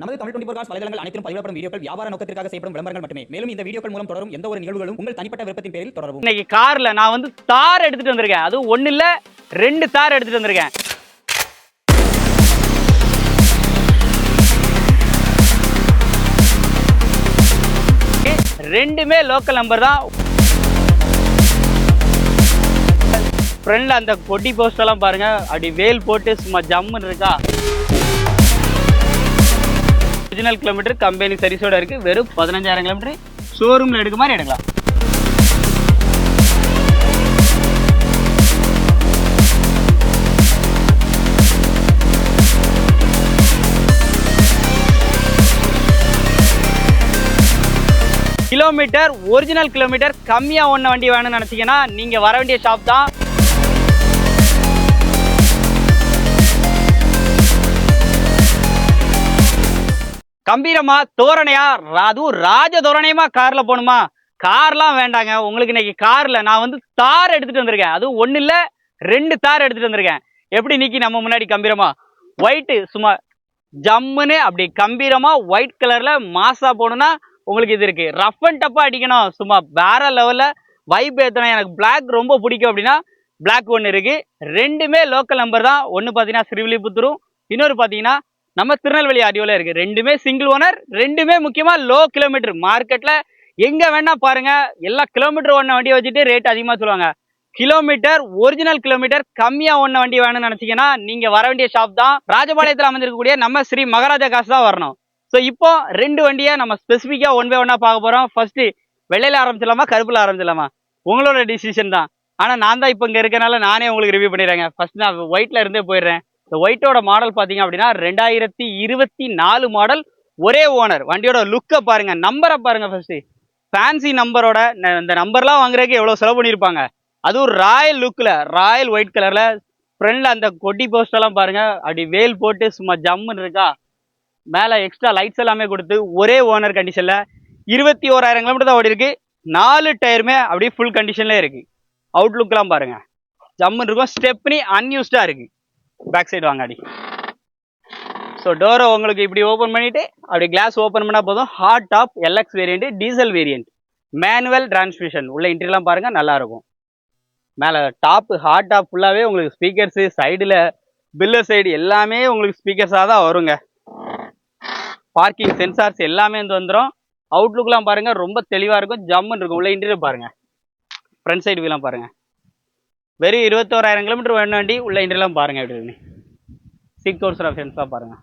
நமது Tamil twenty four cos வலைதளங்கள் அனைத்தும் பதிவிடப்படும் வீடியோக்கள் வியாபார நோக்கத்திற்காக செய்யப்படும் விளம்பரங்கள் மட்டுமே. மேலும் இந்த வீடியோக்கள் மூலம் தொடரும் எந்த ஒரு நிகழ்வுகளும் உங்கள் தனிப்பட்ட விருப்பத்தின் பேரில் தொடரும் இன்னைக்கு கார்ல நான் வந்து தார் எடுத்துட்டு வந்திருக்கேன். அது ஒண்ணு இல்ல ரெண்டு தார் எடுத்துட்டு வந்திருக்கேன். ரெண்டுமே லோக்கல் நம்பர் தான். ஃப்ரண்ட்ல அந்த கொடி போஸ்டெல்லாம் பாருங்க. அப்படி வேல் போட்டு சும்மா ஜம்முன்னு இருக்கா? ஒரிஜினல் கிலோமீட்டர் கம்பெனி சர்வீஸோட இருக்கு. வெறும் பதினஞ்சாயிரம் கிலோமீட்டர் ஷோரூம்ல எடுக்க மாதிரி எடுக்கலாம். கிலோமீட்டர் ஒரிஜினல் கிலோமீட்டர் கம்மியாக ஒன்று வண்டி வேணும்னு நினச்சிங்கன்னா நீங்கள் வர வேண்டிய ஷாப் தான் கம்பீரமா தோரணையா ரா- அதுவும் ராஜ தோரணையமா கார்ல போகணுமா? கார்லாம் வேண்டாங்க. உங்களுக்கு இன்னைக்கு கார்ல நான் வந்து தார் எடுத்துட்டு வந்திருக்கேன். அதுவும் ஒண்ணு இல்ல ரெண்டு தார் எடுத்துட்டு வந்திருக்கேன். எப்படி நிக்கி நம்ம முன்னாடி கம்பீரமா? ஒயிட்டு சும்மா ஜம்முன்னு அப்படி கம்பீரமா ஒயிட் கலர்ல மாசா போகணும்னா உங்களுக்கு இது இருக்கு. ரஃப் அண்ட் டப்பா அடிக்கணும். சும்மா வேற லெவல்ல வைப் ஏத்தணும். எனக்கு பிளாக் ரொம்ப பிடிக்கும் அப்படின்னா பிளாக் ஒன்று இருக்கு. ரெண்டுமே லோக்கல் நம்பர் தான். ஒன்று பார்த்தீங்கன்னா ஸ்ரீவில்லிபுத்தூரும் இன்னொரு பார்த்தீங்கன்னா நம்ம திருநெல்வேலி ஆடியோவில் இருக்குது ரெண்டுமே சிங்கிள் ஓனர் ரெண்டுமே முக்கியமாக லோ கிலோமீட்டர் மார்க்கெட்டில் எங்கே வேணால் பாருங்கள் எல்லா கிலோமீட்டர் ஒன்றை வண்டி வச்சுட்டு ரேட் அதிகமாக சொல்லுவாங்க. கிலோமீட்டர் ஒரிஜினல் கிலோமீட்டர் கம்மியாக ஒன்ன வண்டி வேணும்னு நினச்சிங்கன்னா நீங்கள் வர வேண்டிய ஷாப் தான். ராஜபாளையத்தில் அமைஞ்சிருக்கக்கூடிய நம்ம ஸ்ரீ மகாராஜா காசு தான் வரணும். ஸோ இப்போ ரெண்டு வண்டியை நம்ம ஸ்பெசிஃபிக்காக ஒன் பை ஒன்னா பார்க்க போகிறோம் ஃபர்ஸ்ட் வெள்ளையில ஆரம்பிச்சிடலாமா கருப்பில் ஆரம்பிச்சிடலாமா? உங்களோட டிசிஷன் தான். ஆனால் நான் தான் இப்போ இங்கே இருக்கனால நானே உங்களுக்கு ரிவ்யூ பண்ணிடுறேங்க. ஃபர்ஸ்ட் நான் ஒயிட்ல இருந்தே போயிடுறேன். இந்த ஒயிட்டோட மாடல் பார்த்தீங்க அப்படின்னா ரெண்டாயிரத்தி இருபத்தி நாலு மாடல் ஒரே ஓனர் வண்டியோட லுக்கை பாருங்க நம்பரை பாருங்க ஃபர்ஸ்ட் ஃபேன்சி நம்பரோட இந்த நம்பர்லாம் வாங்குறதுக்கு எவ்வளோ செலவு பண்ணியிருப்பாங்க. அதுவும் ராயல் லுக்கில் ராயல் ஒயிட் கலரில் ஃப்ரெண்டில் அந்த கொடி போஸ்டெல்லாம் பாருங்க அப்படி வேல் போட்டு சும்மா ஜம்முன்னு இருக்கா? மேலே எக்ஸ்ட்ரா லைட்ஸ் எல்லாமே கொடுத்து ஒரே ஓனர் கண்டிஷனில் இருபத்தி ஓராயிரம் கிலோமீட்டர் தான் ஓடி இருக்கு. நாலு டயருமே அப்படியே ஃபுல் கண்டிஷன்லேயே இருக்குது அவுட்லுக்கெலாம் பாருங்கள் ஜம்முன்னு இருக்கும். ஸ்டெப்னி அன்யூஸ்டாக இருக்குது பேக் சைடு வாங்க அடி ஸோ டோரை உங்களுக்கு இப்படி ஓப்பன் பண்ணிவிட்டு அப்படி கிளாஸ் ஓப்பன் பண்ணால் போதும். Hot top LX variant diesel variant manual transmission உள்ள இன்ட்ரிலாம் பாருங்கள் நல்லா இருக்கும். மேலே டாப் ஹாட் டாப் ஃபுல்லாகவே உங்களுக்கு ஸ்பீக்கர்ஸு சைடில் பில்லர் சைடு எல்லாமே உங்களுக்கு ஸ்பீக்கர்ஸாக தான் வருங்க. பார்க்கிங் சென்சார்ஸ் எல்லாமே வந்து வந்துடும் அவுட்லுக்லாம் பாருங்கள் ரொம்ப தெளிவாக இருக்கும். ஜம்முன்னு இருக்கும். உள்ள இன்டீரியர் பாருங்கள் ஃப்ரண்ட் சைடு வீலாம் பாருங்கள் வெறும் இருபத்தோராயிரம் கிலோமீட்டர் வேணும் வண்டி உள்ள இன்டீரியர்லாம் பாருங்க எப்படி இருக்குன்னு. சிக் கோர்ஸ் ஆப்ஷன்ஸ்லாம் பாருங்க.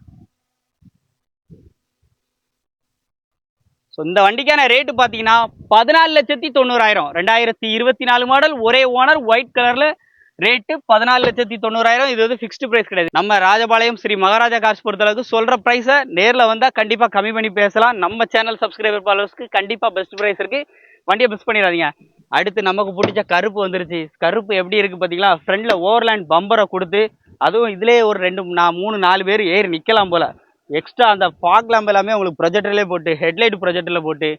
ஸோ இந்த வண்டிக்கான ரேட்டு பார்த்தீங்கன்னா பதினாலு லட்சத்தி தொண்ணூறாயிரம். ரெண்டாயிரத்தி இருபத்தி நாலு மாடல் ஒரே ஓனர் ஒயிட் கலர்ல ரேட்டு பதினாலு லட்சத்தி தொண்ணூறாயிரம். இது வந்து ஃபிக்ஸ்டு ப்ரைஸ் கிடையாது. நம்ம ராஜபாளையம் ஸ்ரீ மகாராஜா காசு பொறுத்தளவுக்கு சொல்கிற ப்ரைஸை நேரில் வந்தால் கண்டிப்பாக கம்மி பண்ணி பேசலாம். நம்ம சேனல் சப்ஸ்கிரைபர் ஃபாலோவர்ஸ்க்கு கண்டிப்பாக பெஸ்ட் ப்ரைஸ் இருக்கு. வண்டியை மிஸ் பண்ணிடாதீங்க. அடுத்து நமக்கு பிடிச்ச கருப்பு வந்துருச்சு. கருப்பு எப்படி இருக்கு பார்த்தீங்களா ஃப்ரண்ட்ல ஓவர்லேண்ட் பம்பரை கொடுத்து அதுவும் இதுலேயே ஒரு ரெண்டு நான் மூணு நாலு பேர் ஏறி நிற்கலாம் போல. எக்ஸ்ட்ரா அந்த ஃபாக் லேம்ப் எல்லாமே உங்களுக்கு ப்ரொஜெக்டர்லேயே போட்டு ஹெட்லைட் ப்ரொஜெக்டரில் போட்டு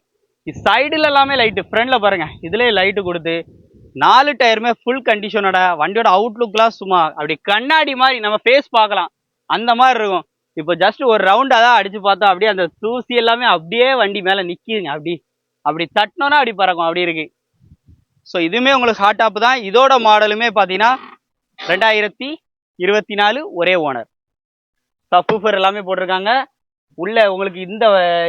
சைடில் எல்லாமே லைட்டு ஃப்ரண்டில் பாருங்கள் இதுலேயே லைட்டு கொடுத்து நாலு டயருமே ஃபுல் கண்டிஷனோட வண்டியோட அவுட்லுக்லாம் சும்மா அப்படி கண்ணாடி மாதிரி நம்ம ஃபேஸ் பார்க்கலாம். அந்த மாதிரி இருக்கும். இப்போ ஜஸ்ட் ஒரு ரவுண்டாக தான் அடிச்சு பார்த்தா அப்படியே அந்த தூசி எல்லாமே அப்படியே வண்டி மேலே நிற்கிதுங்க அப்படி அப்படி தட்டினோன்னா அப்படி பறக்கும். அப்படி இருக்குது ஸோ இதுவுமே உங்களுக்கு ஹாட் டாப் தான். இதோட மாடலுமே பார்த்தீங்கன்னா ரெண்டாயிரத்தி இருபத்தி நாலு ஒரே ஓனர் சஃபூஃபர் எல்லாமே போட்டிருக்காங்க. உள்ள உங்களுக்கு இந்த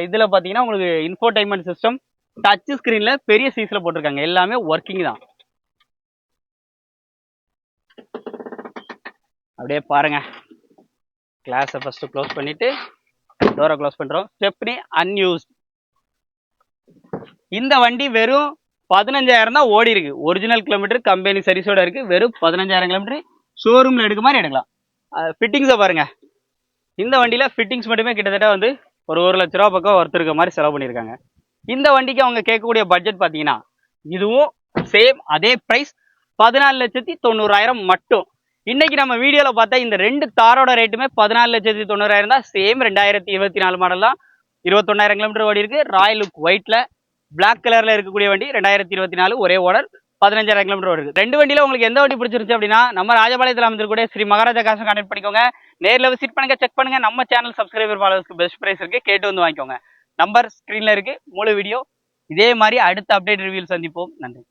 இதில் பார்த்தீங்கன்னா உங்களுக்கு இன்ஃபோடைன்மெண்ட் சிஸ்டம் டச் ஸ்க்ரீனில் பெரிய சைஸில் போட்டிருக்காங்க. எல்லாமே ஒர்க்கிங் தான். அப்படியே பாருங்க. கிளாஸை ஃபஸ்ட்டு க்ளோஸ் பண்ணிட்டு டோரை க்ளோஸ் பண்ணுறோம் ஸ்டெப்னி அன்யூஸ்ட் இந்த வண்டி வெறும் பதினஞ்சாயிரம் தான் ஓடி இருக்கு. ஒரிஜினல் கிலோமீட்டர் கம்பெனி சர்வீஸோட இருக்கு. வெறும் பதினஞ்சாயிரம் கிலோமீட்டர் ஷோரூம்ல எடுக்க மாதிரி எடுக்கலாம். ஃபிட்டிங்ஸை பாருங்க. இந்த வண்டியில ஃபிட்டிங்ஸ் மட்டுமே கிட்டத்தட்ட வந்து ஒரு ஒரு லட்ச ரூபா பக்கம் ஒருத்தர் இருக்க மாதிரி செலவு பண்ணியிருக்காங்க. இந்த வண்டிக்கு அவங்க கேட்கக்கூடிய பட்ஜெட் பார்த்தீங்கன்னா இதுவும் சேம் அதே ப்ரைஸ் பதினாலு லட்சத்தி தொண்ணூறாயிரம் மட்டும். இன்னைக்கு நம்ம வீடியோவில் பார்த்தா இந்த ரெண்டு தாரோட ரேட்டுமே பதினாலு லட்சத்தி தொண்ணூறாயிரம் தான். சேம் ரெண்டாயிரத்தி இருபத்தி நாலு மாடல் தான் இருபத்தொன்னாயிரம் கிலோமீட்டர் ஓடி இருக்கு. ராயல் லுக் ஒயிட்டில் பிளாக் கலர்ல இருக்கக்கூடிய வண்டி ரெண்டாயிரத்தி இருபத்தி நாலு ஒரே ஓடர் பதினஞ்சாயிரம் கிலோமீட்டர் வருது ரெண்டு வண்டியில உங்களுக்கு எந்த வண்டி பிடிச்சிருச்சு அப்படின்னா நம்ம ராஜபாளையத்தில் அமைஞ்சிருக்கக்கூடிய ஸ்ரீ மகாராஜா காசு கான்டெக்ட் பண்ணிக்கோங்க. நேரில் விசிட் பண்ணுங்க செக் பண்ணுங்க. நம்ம சேனல் சப்ஸ்கிரைபர் ஃபாலோவர்ஸ்க்கு பெஸ்ட் ப்ரைஸ் இருக்கு. கேட்டு வந்து வாங்கிக்கோங்க. நம்பர் ஸ்க்ரீன்ல இருக்கு. முழு வீடியோ இதே மாதிரி அடுத்த அப்டேட் ரிவியூல் சந்திப்போம். நன்றி.